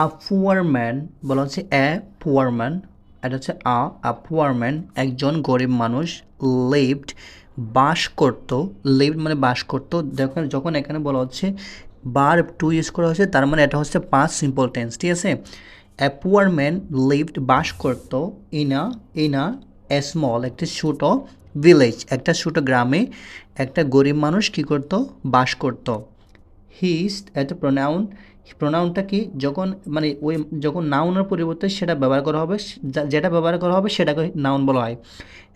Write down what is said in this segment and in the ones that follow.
A poor man বলা হচ্ছে এ poor man এটা হচ্ছে আ আ পুয়ার ম্যান একজন গরিব মানুষ লিভড বাস করতো লিভড মানে বাস করতো দেখুন যখন এখানে বলা হচ্ছে বার টু ইউজ করা হচ্ছে তার মানে এটা হচ্ছে পাঁচ সিম্পল টেন্স ঠিক আছে? এ পুয়ার ম্যান লিভড বাস করতো ইনা ইনা এ স্মল একটা ছোট ভিলেজ একটা ছোট গ্রামে, একটা গরিব মানুষ কী করতো? বাস করতো। হিস একটা প্রোনাউন প্রোনাউনটা কি? যখন মানে ওই যখন নাউনের পরিবর্তে সেটা ব্যবহার করা হবে যেটা ব্যবহার করা হবে সেটাকে নাউন বলা হয়।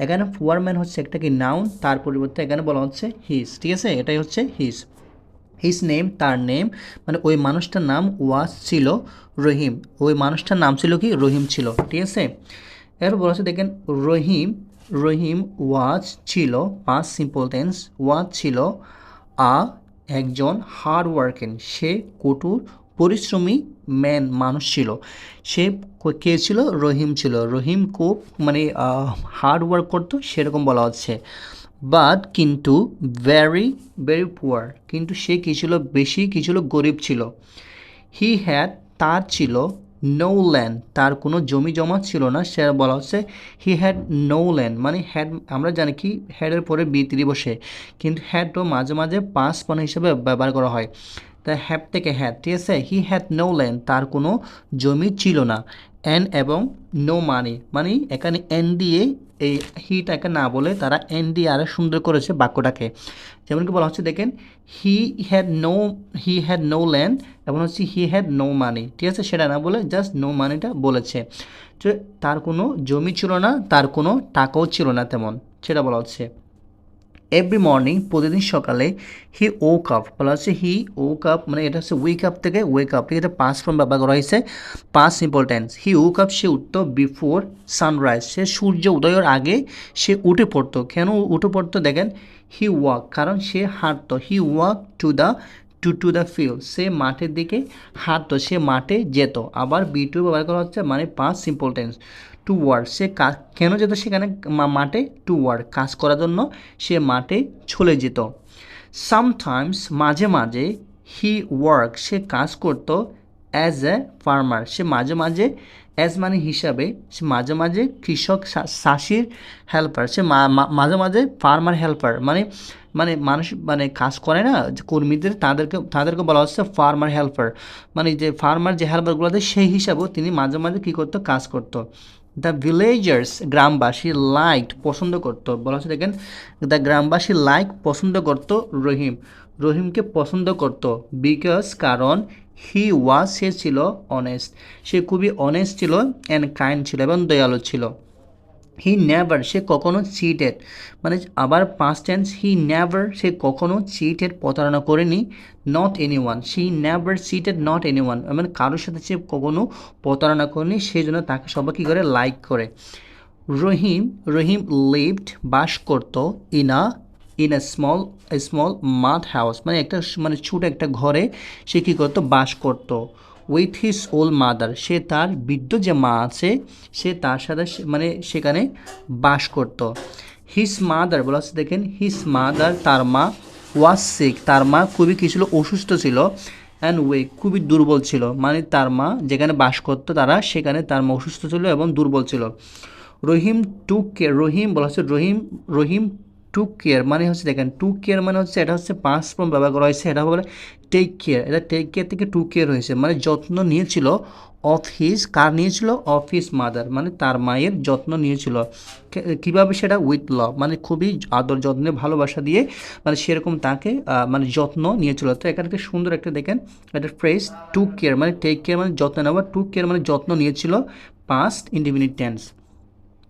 এখানে ফুয়ার ম্যান হচ্ছে একটা কি নাউন তার পরিবর্তে এখানে বলা হচ্ছে হিস ঠিক আছে? এটাই হচ্ছে হিস হিস নেম তার নেম মানে ওই মানুষটার নাম ওয়াজ ছিল রহিম। ওই মানুষটার নাম ছিল কি? রহিম ছিল, ঠিক আছে? এরপর বলা হচ্ছে, দেখেন, রহিম রহিম ওয়াজ ছিল পাঁচ সিম্পল টেন্স ওয়াজ ছিল আ একজন হার্ড ওয়ার্কিং সে কঠোর, পরিশ্রমী ম্যান মানুষ ছিল। সে কে ছিল? রহিম ছিল। রহিম খুব মানে হার্ড ওয়ার্ক করতো, সেরকম বলা হচ্ছে। বাট কিন্তু ভেরি ভেরি পুয়ার কিন্তু সে কী ছিল? বেশি কী ছিল? গরিব ছিল। হি হ্যাড তার ছিল নো ল্যান্ড তার কোনো জমি জমা ছিল না। সে বলা হচ্ছে হি হ্যাড নো ল্যান্ড মানে হ্যাড আমরা জানি কি হ্যাডের পরে বিতিরি বসে কিন্তু হ্যাডও মাঝে মাঝে পাঁচ পান হিসেবে ব্যবহার করা হয়। তা হ্যাড থেকে হ্যাড ঠিক আছে? হি হ্যাড নো ল্যান্ড তার কোনো জমি ছিল না। অ্যান এবং নো মানি মানে এখানে এন দিয়ে এই হিটাকে না বলে তারা এন দিয়ে আরও সুন্দর করেছে বাক্যটাকে। যেমন কি বলা হচ্ছে, দেখেন he had no he had no land এবং হচ্ছে হি হ্যাড নো মানি ঠিক আছে? সেটা না বলে জাস্ট নো মানিটা বলেছে। তার কোনো জমি ছিল না, তার কোনো টাকাও ছিল না তেমন, সেটা বলা হচ্ছে। এভরি মর্নিং প্রতিদিন সকালে হি ও কাপ বলা হচ্ছে হি ও কাপ মানে এটা হচ্ছে উইক আপ থেকে ওয়েক আপ ঠিক আছে? পাস ফর্ম ব্যবহার করা হয়েছে। Pass importance he woke up সে উঠতো বিফোর সানরাইজ সে সূর্য উদয়ের আগে সে উঠে পড়তো। কেন উঠে পড়তো? দেখেন হি ওয়াক কারণ সে হাঁটতো। He walk to the to to the field সে মাঠের দিকে হাঁটতো, সে মাঠে যেত। আবার বি টু ব্যবহার করা হচ্ছে মানে পাঁচ সিম্পল টেন্স টু ওয়ার্ক সে কাজ কেন যেত সেখানে মাঠে টু ওয়ার্ক কাজ করার জন্য সে মাঠে চলে যেত। সামটাইমস মাঝে মাঝে হি ওয়ার্ক সে কাজ করতো অ্যাজ এ ফার্মার সে মাঝে মাঝে অ্যাজ মানে হিসাবে, সে মাঝে মাঝে কৃষক চাষির হেল্পার সে মাঝে মাঝে ফার্মার হেল্পার মানে মানে মানুষ মানে কাজ করে না, যে কর্মীদের তাদেরকে তাদেরকে বলা হচ্ছে ফার্মার হেল্পার মানে যে ফার্মার যে হেল্পারগুলো দেয় সেই হিসাবেও তিনি মাঝে মাঝে কী করতো, কাজ করতো। দ্য ভিলেজার্স গ্রামবাসী লাইক পছন্দ করতো। বলা হচ্ছে, দেখেন দ্য গ্রামবাসী লাইক পছন্দ করতো রহিম। রহিমকে পছন্দ করতো বিকজ কারণ হি ওয়াজ সে ছিল অনেস্ট সে খুবই অনেস্ট ছিল অ্যান্ড কাইন্ড ছিল এবং দয়ালু ছিল। হি নেভার সে কখনো চিটেড মানে আবার পাস্ট টেন্স হি নেভার সে কখনো চিটেড প্রতারণা করেনি। Not anyone she never cheated not anyone মানে কারোর সাথে সে কখনো প্রতারণা করেনি সেই জন্য তাকে সবাই কী করে? লাইক করে। রহিম রহিম লিভড বাস করতো in a in a small small mud house মানে একটা মানে ছোট একটা ঘরে সে কী করতো? বাস করতো। উইথ হিজ ওল মাদার সে তার বৃদ্ধ যে মা আছে, সে তার সাথে মানে সেখানে বাস করতো। হিস মাদার বলা হচ্ছে দেখেন হিস মাদার তার মা ওয়াজ সিক তার মা খুবই কী ছিল? অসুস্থ ছিল অ্যান্ড ওয়ে খুবই দুর্বল ছিল। মানে তার মা যেখানে বাস করতো, তারা সেখানে তার মা অসুস্থ ছিল এবং দুর্বল ছিল। রহিম টু কে রহিম বলা হচ্ছে রহিম রহিম টু কেয়ার মানে হচ্ছে দেখেন টু কেয়ার মানে হচ্ছে এটা হচ্ছে পাঁচ ফর্ম ব্যবহার করা হয়েছে, এটা বলে টেক কেয়ার এটা টেক কেয়ার থেকে টু কেয়ার হয়েছে মানে যত্ন নিয়েছিল অফ হিজ কার নিয়েছিল? অফ হিজ মাদার মানে তার মায়ের যত্ন নিয়েছিল। কীভাবে সেটা উইথ লভ মানে খুবই আদর যত্নে, ভালোবাসা দিয়ে মানে সেরকম তাকে মানে যত্ন নিয়েছিল। তো এখানে একটা সুন্দর একটা দেখেন একটা ফ্রেজ টু কেয়ার মানে টেক কেয়ার মানে যত্ন নেওয়া টু কেয়ার মানে যত্ন নিয়েছিল past independent tense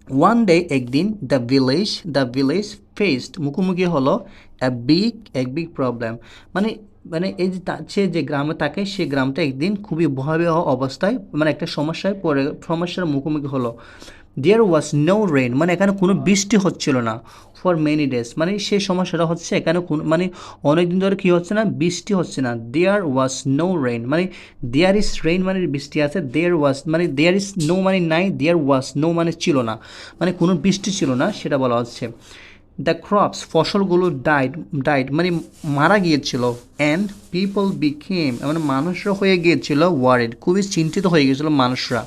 one day একদিন the village the village faced মুখোমুখি হলো এ বিগ এক বিগ প্রবলেম মানে মানে এই যে সে যে গ্রামে থাকে, সে গ্রামটা একদিন খুবই ভয়াবহ অবস্থায় মানে একটা সমস্যায় পড়ে, সমস্যার মুখোমুখি হলো। দেয়ার ওয়াজ নো রেন মানে এখানে কোনো বৃষ্টি হচ্ছিল না ফর মেনি ডেজ মানে সেই সমস্যাটা হচ্ছে এখানে কোন মানে অনেক দিন ধরে কী হচ্ছে না, বৃষ্টি হচ্ছে না। দেয়ার ওয়াজ নো রেন মানে দেয়ার ইজ রেইন মানে বৃষ্টি আছে। দেয়ার ওয়াজ মানে দেয়ার ইজ নো মানে নাই দেয়ার ওয়াজ নো মানে ছিল না। মানে কোনো বৃষ্টি ছিল না, সেটা বলা হচ্ছে। দ্য ক্রপস ফসলগুলো ডাইড ডাইড মানে মারা গিয়েছিল। অ্যান্ড পিপল বিকেম মানে মানুষরা হয়ে গিয়েছিল ওয়ারিড খুবই চিন্তিত হয়ে গিয়েছিল মানুষরা।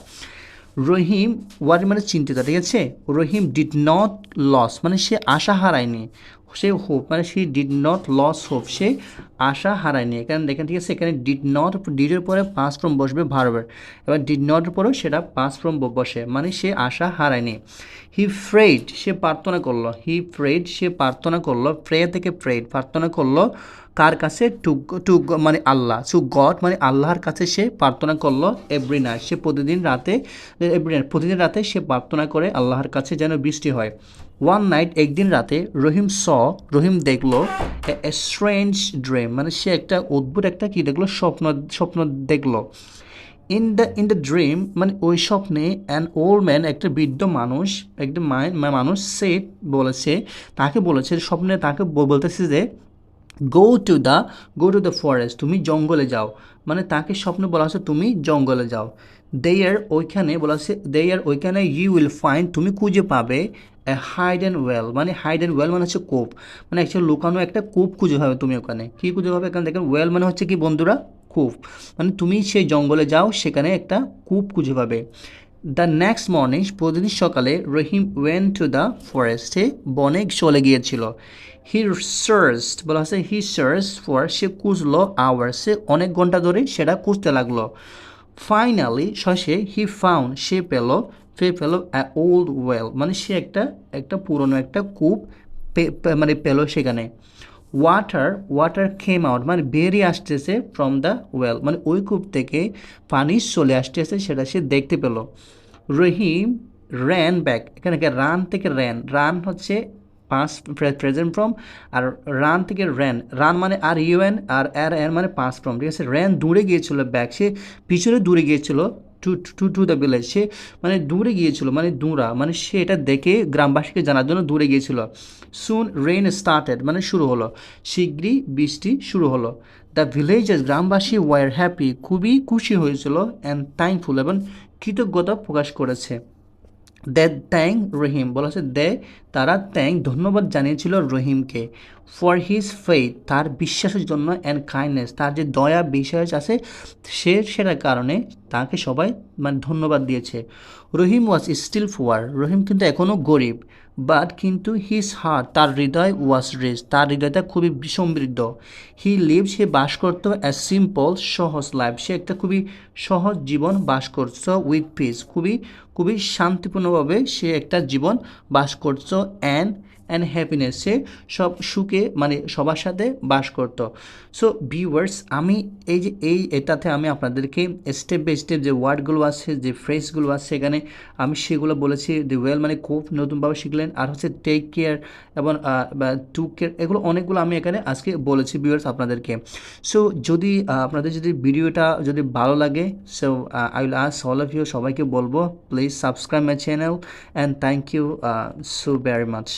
রহিম ওয়ারি মানে চিন্তিত ঠিক আছে? রহিম ডিড নট লস মানে সে আশা হারায়নি। সে হোপ মানে সে ডিড নট লস হোপ সে আশা হারায়নি। এখানে দেখেন, ঠিক আছে, এখানে ডিড নট ডিডের পরে পাঁচ ফ্রম বসবে ভার্বের এবার ডিড নটের পরেও সেটা পাঁচ ফ্রম বসে মানে সে আশা হারায়নি। হি ফ্রেড সে প্রার্থনা করল। হি ফ্রেড সে প্রার্থনা করল। প্রে থেকে ফ্রেড প্রার্থনা করল। কার কাছে? টু টু মানে আল্লাহ। টু গড মানে আল্লাহর কাছে সে প্রার্থনা করল এভরি নাইট সে প্রতিদিন রাতে এভরি নাইট প্রতিদিন রাতে সে প্রার্থনা করে আল্লাহর কাছে যেন বৃষ্টি হয়। ওয়ান নাইট একদিন রাতে, রহিম স, রহিম দেখল স্ট্রেঞ্জ ড্রিম মানে সে একটা অদ্ভুত একটা কী দেখল, স্বপ্ন স্বপ্ন দেখল। In the in the dream মানে ওই স্বপ্নে অ্যান ওল্ড ম্যান একটা বৃদ্ধ মানুষ, একটা মানুষ সে বলেছে, তাকে বলেছে, স্বপ্নে তাকে বলতেছে যে go to the go to the forest তুমি জঙ্গলে যাও। মানে তাকে স্বপ্নে বলা হচ্ছে, তুমি জঙ্গলে যাও। দেয়ার ওইখানে বলা হচ্ছে দেয়ার ওইখানে ইউ উইল ফাইন্ড তুমি খুঁজে পাবে হাইড অ্যান্ড ওয়েল মানে হাইড অ্যান্ড ওয়েল মানে হচ্ছে কোপ। মানে অ্যাকচুয়ালি লুকানো একটা কূপ খুঁজে পাবে তুমি ওখানে। কী খুঁজে পাবে এখানে? দেখেন ওয়েল মানে হচ্ছে কি বন্ধুরা? কূপ। মানে তুমি সেই জঙ্গলে যাও, সেখানে একটা কূপ খুঁজে পাবে। দ্য নেক্সট মর্নিং প্রতিদিন সকালে, রহিম ওয়েন টু দ্য ফরেস্টে বনে চলে গিয়েছিল। হি সার্চড বলা হচ্ছে হি সার্চ ফর সে খুঁজলো আওয়ার সে অনেক ঘণ্টা ধরে সেটা খুঁজতে লাগল। ফাইনালি শেষে হি ফাউন্ড সে পেল সে পেল ওল্ড ওয়েল মানে সে একটা একটা পুরনো একটা কূপ মানে পেল সেখানে। ওয়াটার ওয়াটার খেম আউট মানে বেরিয়ে আসতেছে ফ্রম দ্য ওয়েল মানে ওই কূপ থেকে পানি চলে আসতেছে, সেটা সে দেখতে পেল। রহিম র্যান ব্যাক এখানে রান থেকে র্যান রান হচ্ছে পাস প্রেজেন্ট ফ্রম আর রান থেকে র্যান রান মানে আর ইউএন আর আর এন মানে পাঁচ ফ্রম ঠিক আছে? র্যান দূরে গিয়েছিল ব্যাক সে পিছনে দূরে গিয়েছিল to to to the village সে মানে দূরে গিয়েছিল মানে দূরা মানে সে এটা দেখে গ্রামবাসীকে জানার জন্য দূরে গিয়েছিল। সুন রেইন স্টার্টেড মানে শুরু হলো। শীঘ্রই বৃষ্টি শুরু হলো। দ্য ভিলেজেস গ্রামবাসী ওয়ার হ্যাপি খুবই খুশি হয়েছিল অ্যান্ড থ্যাঙ্কফুল এবং কৃতজ্ঞতা প্রকাশ করেছে। দে থ্যাং রহিম, বলা হচ্ছে দে তারা থ্যাং ধন্যবাদ জানিয়েছিল রহিমকে ফর হিজ ফেথ তার বিশ্বাসের জন্য অ্যান্ড কাইন্ডনেস তার যে দয়া, বিশ্বাস আছে, সে, সেটার কারণে তাকে সবাই মানে ধন্যবাদ দিয়েছে। রহিম ওয়াজ স্টিল ফুয়ার রহিম কিন্তু এখনও গরিব বাট কিন্তু হিজ হার্ট তার হৃদয় ওয়াজ রিচ তার হৃদয়টা খুবই সমৃদ্ধ। হি লিভ সে বাস করতো অ্যাজ সিম্পল সহজ লাইফ সে একটা খুবই সহজ জীবন বাস করছ উইথ পিস খুবই খুবই শান্তিপূর্ণভাবে সে একটা জীবন বাস করছ অ্যান্ড অ্যান্ড হ্যাপিনেস সে সব সুখে মানে সবার সাথে বাস করতো। সো ভিউয়ার্স আমি এই যে, এই এটাতে আমি আপনাদেরকে স্টেপ বাই স্টেপ যে ওয়ার্ডগুলো আছে, যে ফ্রেজগুলো আছে সেখানে আমি সেগুলো বলেছি। দি ওয়েল মানে খুব নতুনভাবে শিখলেন। আর হচ্ছে টেক কেয়ার এবং টু কেয়ার এগুলো অনেকগুলো আমি এখানে আজকে বলেছি ভিউয়ার্স আপনাদেরকে। সো যদি আপনাদের যদি ভিডিওটা যদি ভালো লাগে so I will ask all of you সবাইকে বলব please subscribe my channel and thank you so very much